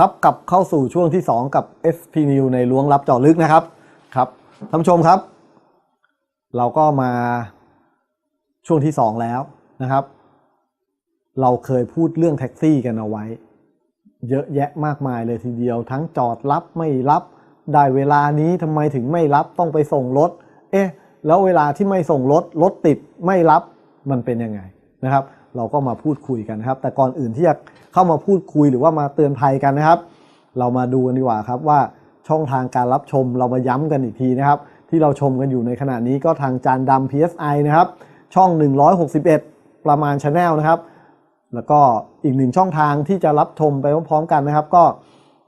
ครับกลับเข้าสู่ช่วงที่ 2 กับ SP New ในล้วงลับเจาะลึกนะครับครับท่านผู้ชมครับ เราก็มาช่วงที่ 2 แล้วนะครับ เราเคยพูดเรื่องแท็กซี่กันเอาไว้ เยอะแยะมากมายเลยทีเดียว ทั้งจอดรับไม่รับได้เวลานี้ทำไมถึงไม่รับต้องไปส่งรถ เอ๊ะ แล้วเวลาที่ไม่ส่งรถรถติดไม่รับมันเป็นยังไง นะครับ เราก็มาพูดคุยกันนะครับ แต่ก่อนอื่นที่จะเข้ามาพูดคุยหรือว่ามาเตือนภัยกันนะครับ เรามาดูกันดีกว่าครับว่าช่องทางการรับชมเรามาย้ำกันอีกทีนะครับ ที่เราชมกันอยู่ในขณะนี้ก็ทางจานดำ PSI นะครับ ช่อง 161 ประมาณช n แนลนะครับ แล้วก็อีกหนึ่งช่องทางที่จะรับชมไปพร้อมๆกันนะครับ ก็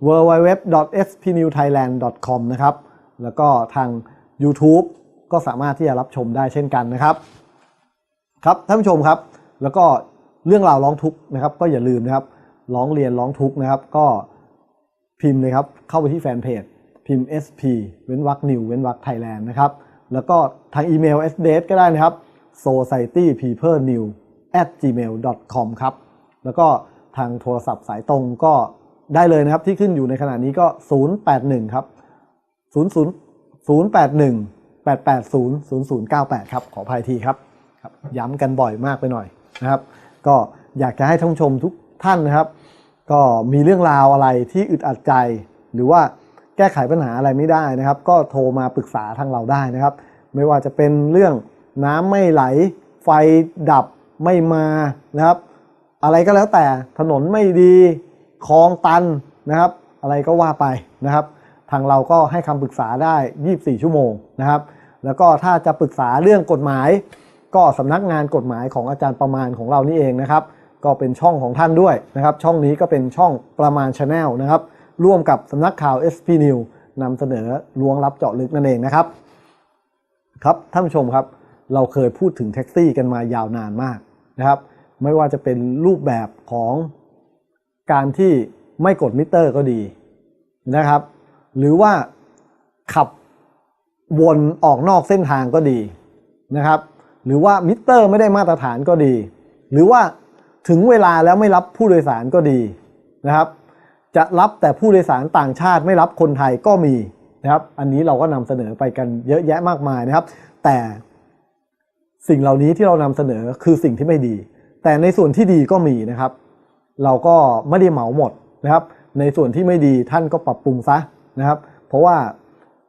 www.spnewthailand.com นะครับ แล้วก็ทาง YouTube ก็สามารถที่จะรับชมได้เช่นกันนะครับ ครับท่านผู้ชมครับ แล้วก็เรื่องราวร้องทุกข์นะครับ ก็อย่าลืมนะครับ ร้องเรียนร้องทุกข์นะครับ ก็พิมพ์เลยครับ เข้าไปที่แฟนเพจพิมพ์ sp เว้นวรรค new เว้นวรรค thailand นะครับ แล้วก็ทางอีเมล s d s ก็ได้นะครับ society people new at gmail com ครับ แล้วก็ทางโทรศัพท์สายตรงก็ได้เลยนะครับ ที่ขึ้นอยู่ในขณะนี้ก็ 081 ครับ 00 081 880 0098 ครับ ขออภัยทีครับครับ ย้ำกันบ่อยมากไปหน่อย นะครับ ก็อยากจะให้ท่านชมทุกท่านนะครับ ก็มีเรื่องราวอะไรที่อึดอัดใจ หรือว่าแก้ไขปัญหาอะไรไม่ได้นะครับ ก็โทรมาปรึกษาทางเราได้นะครับ ไม่ว่าจะเป็นเรื่องน้ำไม่ไหล ไฟดับไม่มานะครับ อะไรก็แล้วแต่ถนนไม่ดีคลองตันนะครับ อะไรก็ว่าไปนะครับ ทางเราก็ให้คำปรึกษาได้ 24 ชั่วโมงนะครับ แล้วก็ถ้าจะปรึกษาเรื่องกฎหมาย ก็สำนักงานกฎหมายของอาจารย์ประมาณของเรานี่เองนะครับ ก็เป็นช่องของท่านด้วยนะครับ ช่องนี้ก็เป็นช่องประมาณชาแนลนะครับ ร่วมกับสำนักข่าว SP News นำเสนอล้วงลับเจาะลึกนั่นเองนะครับ ครับท่านผู้ชมครับ เราเคยพูดถึงแท็กซี่กันมายาวนานมากนะครับ ไม่ว่าจะเป็นรูปแบบของการที่ไม่กดมิเตอร์ก็ดีนะครับ หรือว่าขับวนออกนอกเส้นทางก็ดีนะครับ หรือว่ามิเตอร์ไม่ได้มาตรฐานก็ดี หรือว่าถึงเวลาแล้วไม่รับผู้โดยสารก็ดีนะครับ จะรับแต่ผู้โดยสารต่างชาติไม่รับคนไทยก็มีนะครับ อันนี้เราก็นำเสนอไปกันเยอะแยะมากมายนะครับ แต่สิ่งเหล่านี้ที่เรานำเสนอคือสิ่งที่ไม่ดี แต่ในส่วนที่ดีก็มีนะครับ เราก็ไม่ได้เหมาหมดนะครับ ในส่วนที่ไม่ดีท่านก็ปรับปรุงซะนะครับ เพราะว่า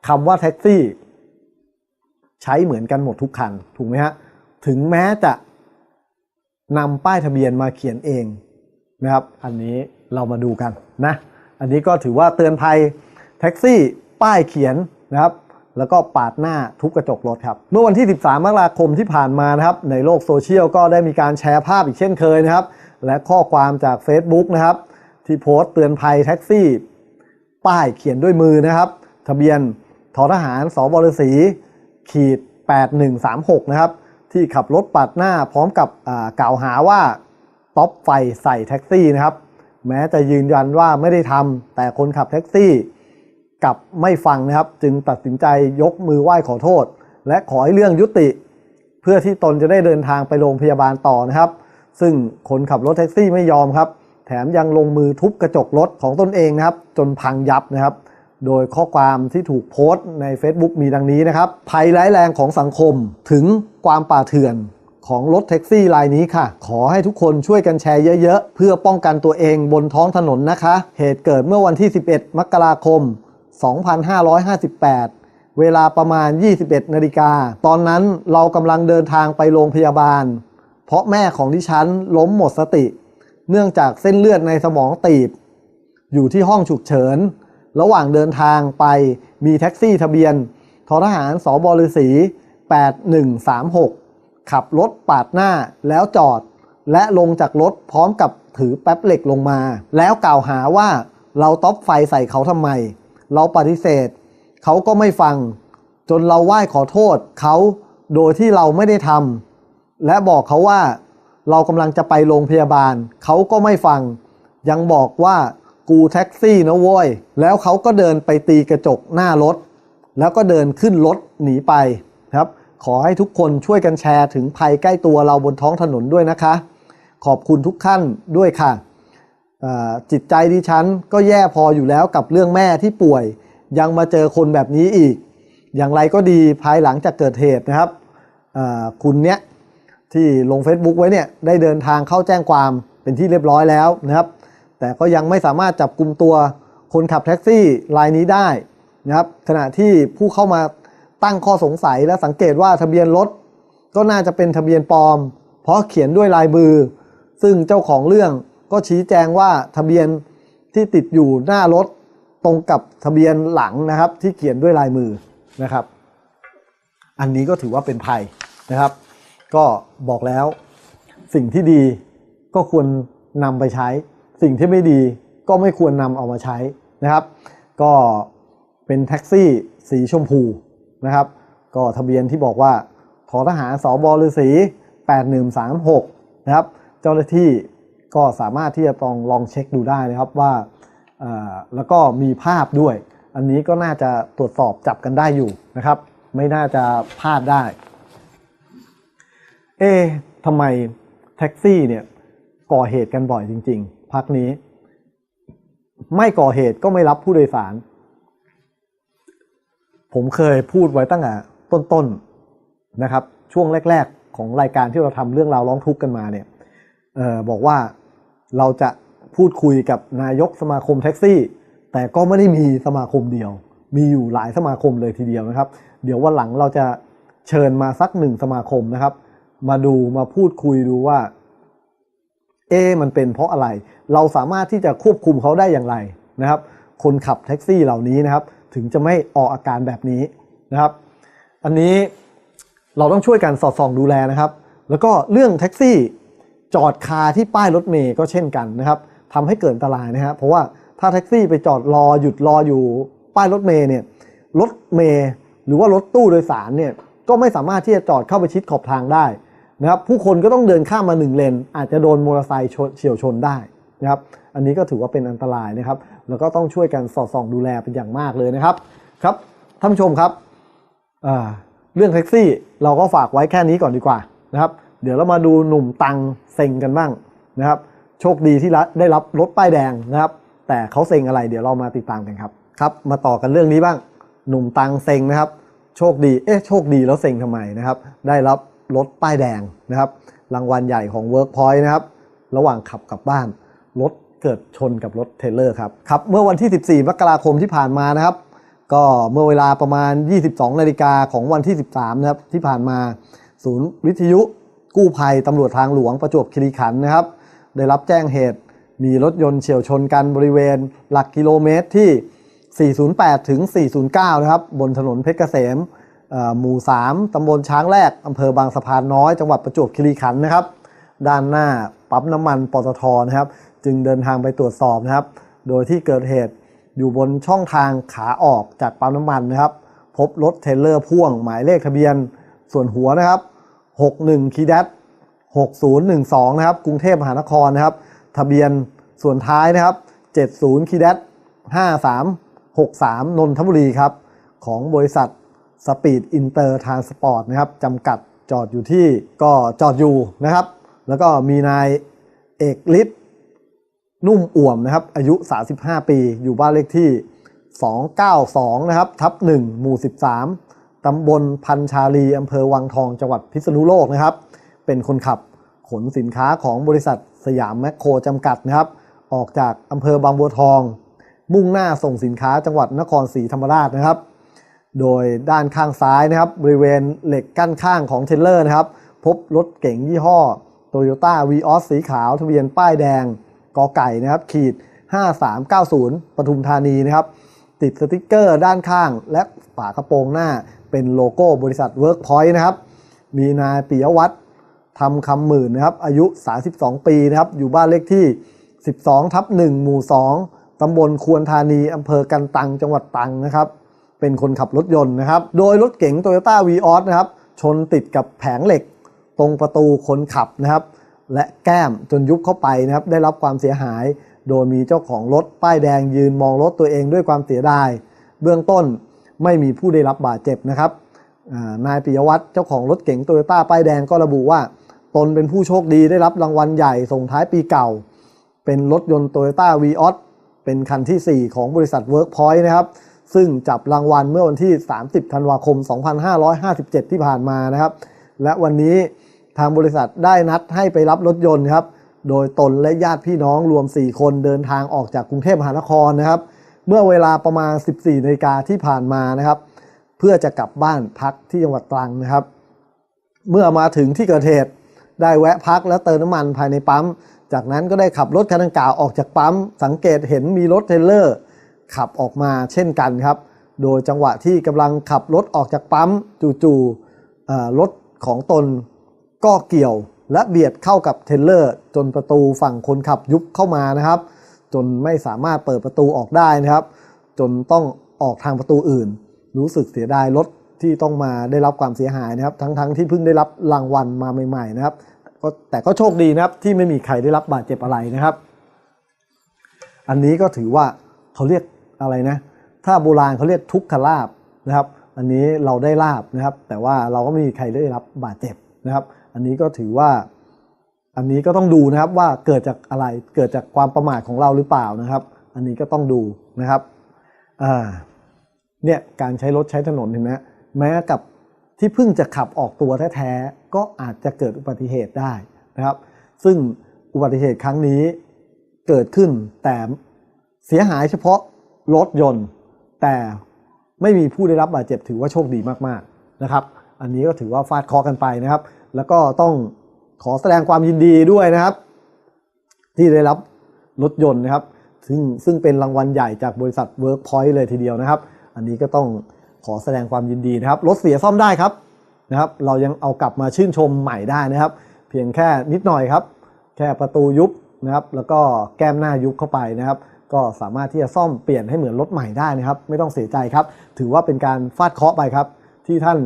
คำว่าแท็กซี่ ใช้เหมือนกันหมดทุกคันถูกไหมฮะ ถึงแม้จะนำป้ายทะเบียนมาเขียนเองนะครับ อันนี้เรามาดูกันนะ อันนี้ก็ถือว่าเตือนภัยแท็กซี่ป้ายเขียนนะครับแล้วก็ปาดหน้าทุบกระจกรถครับ เมื่อวันที่ 13 มกราคมที่ผ่านมานะครับ ในโลกโซเชียลก็ได้มีการแชร์ภาพอีกเช่นเคยนะครับ และข้อความจาก Facebook นะครับ ที่โพสต์เตือนภัยแท็กซี่ ป้ายเขียนด้วยมือนะครับ ทะเบียนททหารสบฤษีขีด 8136 นะครับ ที่ขับรถปาดหน้าพร้อมกับกล่าวหาว่าต๊อปไฟใส่แท็กซี่นะครับ แม้จะยืนยันว่าไม่ได้ทำแต่คนขับแท็กซี่กลับไม่ฟังนะครับ จึงตัดสินใจยกมือไหว้ขอโทษ และขอให้เรื่องยุติ เพื่อที่ตนจะได้เดินทางไปโรงพยาบาลต่อนะครับ ซึ่งคนขับรถแท็กซี่ไม่ยอมครับ แถมยังลงมือทุบกระจกรถของตนเองนะครับ จนพังยับนะครับ โดยข้อความที่ถูกโพสต์ใน Facebook มีดังนี้นะครับ ภัยร้ายแรงของสังคมถึงความป่าเถื่อนของรถแท็กซี่รายนี้ค่ะ ขอให้ทุกคนช่วยกันแชร์เยอะๆ เพื่อป้องกันตัวเองบนท้องถนนนะคะ เหตุเกิดเมื่อวันที่ 11 มกราคม 2558 เวลาประมาณ 21 นาฬิกา ตอนนั้นเรากำลังเดินทางไปโรงพยาบาล เพราะแม่ของดิฉันล้มหมดสติ เนื่องจากเส้นเลือดในสมองตีบ อยู่ที่ห้องฉุกเฉิน ระหว่างเดินทางไปมีแท็กซี่ทะเบียนททหารสบฤษี8136 ขับรถปาดหน้าแล้วจอด และลงจากรถพร้อมกับถือแป๊บเหล็กลงมา แล้วกล่าวหาว่าเราต๊อปไฟใส่เขาทำไม เราปฏิเสธ เขาก็ไม่ฟัง จนเราไหว้ขอโทษเขาโดยที่เราไม่ได้ทำและบอกเขาว่า เรากำลังจะไปโรงพยาบาล เขาก็ไม่ฟัง ยังบอกว่า กูแท็กซี่นะโว้ย แล้วเขาก็เดินไปตีกระจกหน้ารถ แล้วก็เดินขึ้นรถหนีไปครับ ขอให้ทุกคนช่วยกันแชร์ถึงภัยใกล้ตัวเราบนท้องถนนด้วยนะคะ ขอบคุณทุกท่านด้วยค่ะอ่าจิตใจดิฉันก็แย่พออยู่แล้วกับเรื่องแม่ที่ป่วย ยังมาเจอคนแบบนี้อีก อย่างไรก็ดีภายหลังจากเกิดเหตุนะครับอ่าคุณเนี้ยที่ลง Facebook ไว้เนี่ยได้เดินทางเข้าแจ้งความเป็นที่เรียบร้อยแล้วนะครับ แต่ก็ยังไม่สามารถจับกลุ่มตัวคนขับแท็กซี่รายนี้ได้นะครับขณะที่ผู้เข้ามาตั้งข้อสงสัยและสังเกตว่าทะเบียนรถก็น่าจะเป็นทะเบียนปลอม เพราะเขียนด้วยลายมือ ซึ่งเจ้าของเรื่องก็ชี้แจงว่าทะเบียนที่ติดอยู่หน้ารถตรงกับทะเบียนหลังนะครับ ที่เขียนด้วยลายมือนะครับ อันนี้ก็ถือว่าเป็นภัยนะครับ ก็บอกแล้วสิ่งที่ดีก็ควรนำไปใช้ สิ่งที่ไม่ดีก็ไม่ควรนำเอามาใช้นะครับ ก็เป็นแท็กซี่สีชมพูนะครับ ก็ทะเบียนที่บอกว่าทอทหารสอบฤษี8136นะครับ เจ้าหน้าที่ก็สามารถที่จะลองลองเช็คดูได้นะครับว่าแล้วก็มีภาพด้วย อันนี้ก็น่าจะตรวจสอบจับกันได้อยู่นะครับ ไม่น่าจะพลาดได้ เอ๊ะทำไมแท็กซี่เนี่ยก่อเหตุกันบ่อยจริง ๆ พักนี้ ไม่ก่อเหตุก็ไม่รับผู้โดยสาร ผมเคยพูดไว้ตั้งแต่ต้นๆนะครับ ช่วงแรก ๆ ของรายการที่เราทำเรื่องราวร้องทุกข์กันมาเนี่ยออบอกว่าเราจะพูดคุยกับนายกสมาคมแท็กซี่ แต่ก็ไม่ได้มีสมาคมเดียว มีอยู่หลายสมาคมเลยทีเดียวนะครับ เดี๋ยววันหลังเราจะเชิญมาสักหนึ่งสมาคมนะครับ มาดูมาพูดคุยดูว่า เอ๊มันเป็นเพราะอะไร เราสามารถที่จะควบคุมเขาได้อย่างไรนะครับ คนขับแท็กซี่เหล่านี้นะครับ ถึงจะไม่ออกอาการแบบนี้นะครับ อันนี้เราต้องช่วยกันสอดส่องดูแลนะครับ แล้วก็เรื่องแท็กซี่จอดคาที่ป้ายรถเมย์ก็เช่นกันนะครับทำให้เกิดอันตรายนะครับเพราะว่าถ้าแท็กซี่ไปจอดรอหยุดรออยู่ป้ายรถเมย์เนี่ยรถเมย์หรือว่ารถตู้โดยสารเนี่ยก็ไม่สามารถที่จะจอดเข้าไปชิดขอบทางได้ นะครับผู้คนก็ต้องเดินข้ามมาหนึ่งเลน อาจจะโดนมอเตอร์ไซค์เฉียวชนได้นะครับอันนี้ก็ถือว่าเป็นอันตรายนะครับ แล้วก็ต้องช่วยกันสอดส่องดูแลเป็นอย่างมากเลยนะครับครับท่านผู้ชมครับเรื่องแท็กซี่เราก็ฝากไว้แค่นี้ก่อนดีกว่านะครับ เดี๋ยวเรามาดูหนุ่มตังเซ็งกันบ้างนะครับ โชคดีที่ได้รับรถป้ายแดงนะครับ แต่เขาเซ็งอะไรเดี๋ยวเรามาติดตามกันครับครับ มาต่อกันเรื่องนี้บ้าง หนุ่มตังเซ็งนะครับ โชคดีเอ๊ะโชคดีแล้วเซ็งทำไมนะครับ ได้รับ รถป้ายแดงนะครับ รางวัลใหญ่ของ Workpoint นะครับ ระหว่างขับกลับบ้าน รถเกิดชนกับรถเทเลอร์ครับครับ เมื่อวันที่ 14 มกราคมที่ผ่านมานะครับ ก็เมื่อเวลาประมาณ 22 นาฬิกาของวันที่ 13 นะครับ ที่ผ่านมา ศูนย์วิทยุกู้ภัยตำรวจทางหลวงประจวบคีรีขันธ์นะครับ ได้รับแจ้งเหตุมีรถยนต์เฉียวชนกันบริเวณ หลักกิโลเมตรที่ 408 ถึง 409 นะครับ บนถนนเพชรเกษม หมู่ 3 ตำบลช้างแรก อำเภอบางสะพานน้อย จังหวัดประจวบคีรีขันธ์นะครับ ด้านหน้าปั๊มน้ำมันปตทนะครับ จึงเดินทางไปตรวจสอบนะครับ โดยที่เกิดเหตุอยู่บนช่องทางขาออกจากปั๊มน้ำมันนะครับ พบรถเทรลเลอร์พ่วงหมายเลขทะเบียนส่วนหัวนะครับ 61คีดัต6012 นะครับ กรุงเทพมหานครนะครับ ทะเบียนส่วนท้ายนะครับ 70คีดัต5363 นนทบุรีครับ ของบริษัท สปีดอินเตอร์ทรานสปอร์ตนะครับจำกัดจอดอยู่ที่ก็จอดอยู่นะครับ แล้วก็มีนายเอกฤทธิ์นุ่มอ่วมนะครับ อายุ 35 ปี อยู่บ้านเลขที่ 292 นะครับ ทับ 1 หมู่ 13 ตำบลพันชาลีอำเภอวังทอง จังหวัดพิษณุโลกนะครับ เป็นคนขับขนสินค้าของบริษัทสยามแมคโครจำกัดนะครับ ออกจากอำเภอบางบัวทอง มุ่งหน้าส่งสินค้าจังหวัดนครศรีธรรมราชนะครับ โดยด้านข้างซ้ายนะครับบริเวณเหล็กกั้นข้างของเทเลอร์นะครับ พบรถเก๋งยี่ห้อ Toyota v ีออสสีขาวทะเบียนป้ายแดงกอไก่นะครับขีด 5390 ปทุมธานีนะครับ ติดสติกเกอร์ด้านข้างและฝากระโปรงหน้าเป็นโลโก้บริษัท Workpoint นะครับ มีนายปิยวัฒน์ทำคำหมื่นนะครับ อายุ 32 ปีนะครับ อยู่บ้านเลขที่ 12 ทับ 1 หมู่ 2ตำบลควรธานีอำเภอกันตัง จังหวัดตังนะครับ เป็นคนขับรถยนต์นะครับ โดยรถเก๋ง Toyota v ีออสนะครับ ชนติดกับแผงเหล็ก ตรงประตูคนขับนะครับ และแก้มจนยุบเข้าไปนะครับ ได้รับความเสียหาย โดยมีเจ้าของรถป้ายแดงยืนมองรถตัวเองด้วยความเสียดาย เบื้องต้นไม่มีผู้ได้รับบาดเจ็บนะครับนายปิยวัฒน์เจ้าของรถเก๋งโตโยต้าป้ายแดงก็ระบุว่า ตนเป็นผู้โชคดีได้รับรางวัลใหญ่ส่งท้ายปีเก่า เป็นรถยนต์ Toyota v ีออสเป็นคันทีสี่ 4 ของบริษัท Workpoint นะครับ ซึ่งจับรางวัลเมื่อวันที่ 30 ธันวาคม 2557 ที่ผ่านมานะครับ และวันนี้ทางบริษัทได้นัดให้ไปรับรถยนต์ครับ โดยตนและญาติพี่น้องรวม 4 คนเดินทางออกจากกรุงเทพมหานครนะครับ เมื่อเวลาประมาณ 14นาฬิกาที่ผ่านมานะครับ เพื่อจะกลับบ้านพักที่จังหวัดตรังนะครับ เมื่อมาถึงที่เกิดเหตุได้แวะพักและเติมน้ำมันภายในปั๊ม จากนั้นก็ได้ขับรถคันดังกล่าวออกจากปั๊ม สังเกตเห็นมีรถเทรลเลอร์ ขับออกมาเช่นกันครับ โดยจังหวะที่กำลังขับรถออกจากปั๊มจู่ๆรถของตนก็เกี่ยวและเบียดเข้ากับเทลเลอร์ จนประตูฝั่งคนขับยุบเข้ามานะครับ จนไม่สามารถเปิดประตูออกได้นะครับ จนต้องออกทางประตูอื่น รู้สึกเสียดายรถที่ต้องมาได้รับความเสียหายนะครับ ทั้งๆที่เพิ่งได้รับรางวัลมาใหม่ๆนะครับก็แต่ก็โชคดีนะครับที่ไม่มีใครได้รับบาดเจ็บอะไรนะครับ อันนี้ก็ถือว่าเขาเรียก อะไรนะ ถ้าโบราณเขาเรียกทุกขลาบนะครับ อันนี้เราได้ลาบนะครับ แต่ว่าเราก็ไม่มีใครได้รับบาดเจ็บนะครับ อันนี้ก็ถือว่า อันนี้ก็ต้องดูนะครับว่าเกิดจากอะไร เกิดจากความประมาทของเราหรือเปล่านะครับ อันนี้ก็ต้องดูนะครับอ่าเนี่ยการใช้รถใช้ถนนเห็นไหมแม้กับที่เพิ่งจะขับออกตัวแท้ๆก็อาจจะเกิดอุบัติเหตุได้นะครับ ซึ่งอุบัติเหตุครั้งนี้เกิดขึ้นแต่เสียหายเฉพาะ รถยนต์ แต่ไม่มีผู้ได้รับบาดเจ็บถือว่าโชคดีมากๆนะครับ อันนี้ก็ถือว่าฟาดคอกันไปนะครับ แล้วก็ต้องขอแสดงความยินดีด้วยนะครับ ที่ได้รับรถยนต์นะครับ ซึ่งซึ่งเป็นรางวัลใหญ่จากบริษัท Workpoint เลยทีเดียวนะครับ อันนี้ก็ต้องขอแสดงความยินดีนะครับรถเสียซ่อมได้ครับนะครับ เรายังเอากลับมาชื่นชมใหม่ได้นะครับ เพียงแค่นิดหน่อยครับ แค่ประตูยุบนะครับ แล้วก็แก้มหน้ายุบเข้าไปนะครับ ก็สามารถที่จะซ่อมเปลี่ยนให้เหมือนรถใหม่ได้นะครับ ไม่ต้องเสียใจครับ ถือว่าเป็นการฟาดเคาะไปครับ ที่ท่าน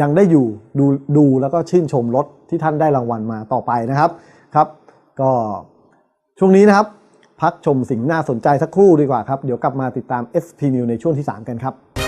ยังได้อยู่ดูดูแล้วก็ชื่นชมรถที่ท่านได้รางวัลมาต่อไปนะครับครับ ก็ช่วงนี้นะครับ พักชมสิ่งน่าสนใจสักครู่ดีกว่าครับ เดี๋ยวกลับมาติดตาม SP News ในช่วงที่ 3 กันครับ